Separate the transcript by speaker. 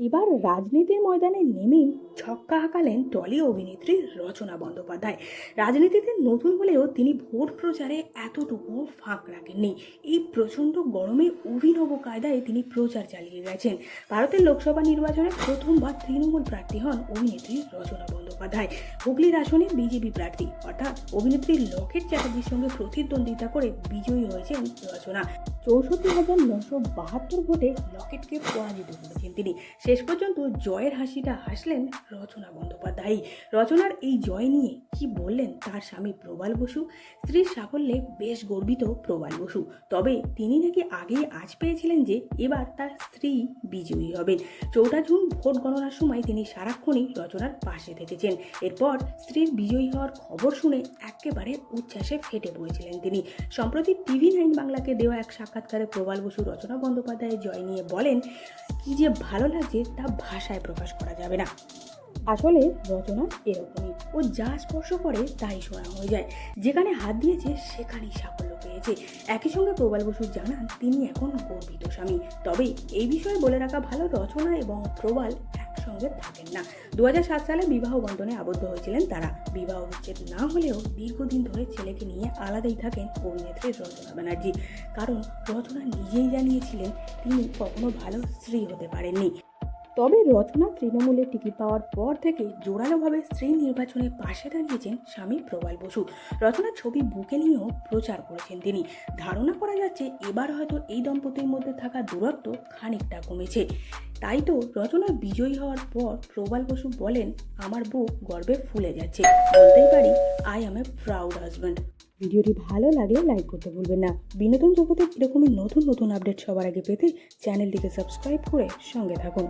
Speaker 1: এবার রাজনীতির ময়দানে নেমেই ছক্কা হাঁকালেন টলি অভিনেত্রী রচনা বন্দ্যোপাধ্যায়। রাজনীতিতে নতুন হলেও তিনি ভোট প্রচারে এতটুকু ফাঁক রাখেননি। এই প্রচণ্ড গরমে অভিনব কায়দায় তিনি প্রচার চালিয়ে গেছেন। ভারতের লোকসভা নির্বাচনে প্রথমবার তৃণমূল প্রার্থী হন অভিনেত্রী রচনা বন্দ্যোপাধ্যায়। হুগলির আসনে বিজেপি প্রার্থী। অর্থাৎ অভিনেত্রী লকেট চ্যাটার্জির সঙ্গে প্রতিদ্বন্দ্বিতা করে বিজয়ী হয়েছে রচনা। চৌষট্টি হাজার নশো বাহাত্তর ভোটে লকেটকে পরাজিত করেছেন তিনি। শেষ পর্যন্ত জয়ের হাসিটা হাসলেন রচনা বন্দ্যোপাধ্যায় রচনার এই জয় নিয়ে কি বললেন তার স্বামী প্রবাল বসু? স্ত্রীর সাফল্যে বেশ গর্বিত প্রবাল বসু। তবে তিনি নাকি আগেই আজ পেয়েছিলেন যে এবার তার স্ত্রী বিজয়ী হবেন। চৌঠা জুন ভোট গণনার সময় তিনি সারাক্ষণই রচনার পাশে থেকেছেন। এরপর স্ত্রীর বিজয়ী হওয়ার খবর শুনে একেবারে উচ্ছ্বাসে ফেটে পড়েছিলেন তিনি। সম্প্রতি টিভি নাইন বাংলাকে দেওয়া এক সাক্ষাৎকারে প্রবাল বসু রচনা বন্দ্যোপাধ্যায়ের জয় নিয়ে বলেন, কি যে ভালো লাগছে তা ভাষায় প্রকাশ করা যাবে না। আসলে রচনা এরকমই। ও যা স্পর্শ করে তাই শোনা হয়ে যায়। যেখানে হাত দিয়েছে, সেখানেই সাফল্য পেয়েছে। একই সঙ্গে প্রবাল বসু জানান, তিনি এখন গর্বিত স্বামী। তবে এই বিষয়ে বলে রাখা ভালো, রচনা এবং প্রবাল একসঙ্গে থাকেন না। দু হাজার সাত সালে বিবাহ বন্ধনে আবদ্ধ হয়েছিলেন তারা। বিবাহ বিচ্ছেদ না হলেও দীর্ঘদিন ধরে ছেলেকে নিয়ে আলাদাই থাকেন অভিনেত্রী রচনা ব্যানার্জি। কারণ রচনা নিজেই জানিয়েছিলেন, তিনি কখনো ভালো স্ত্রী হতে পারেননি। তবে রচনা তৃণমূলের টিকিট পাওয়ার পর থেকে জোরালোভাবে স্ত্রী নির্বাচনে পাশে দাঁড়িয়েছেন স্বামী প্রবাল বসু। রচনার ছবি বুকে নিয়েও প্রচার করেছেন তিনি। ধারণা করা যাচ্ছে এবার হয়তো এই দম্পতির মধ্যে থাকা দূরত্ব খানিকটা কমেছে। তাই তো রচনা বিজয়ী হওয়ার পর প্রবাল বসু বলেন, আমার বুক গর্বে ফুলে যাচ্ছে। বলতেই পারি I am a proud husband ভিডিওটি ভালো লাগলে লাইক করতে ভুলবেন না। বিনোদন জগতের এরকমই নতুন নতুন আপডেট সবার আগে পেতে চ্যানেলটিকে সাবস্ক্রাইব করে সঙ্গে থাকুন।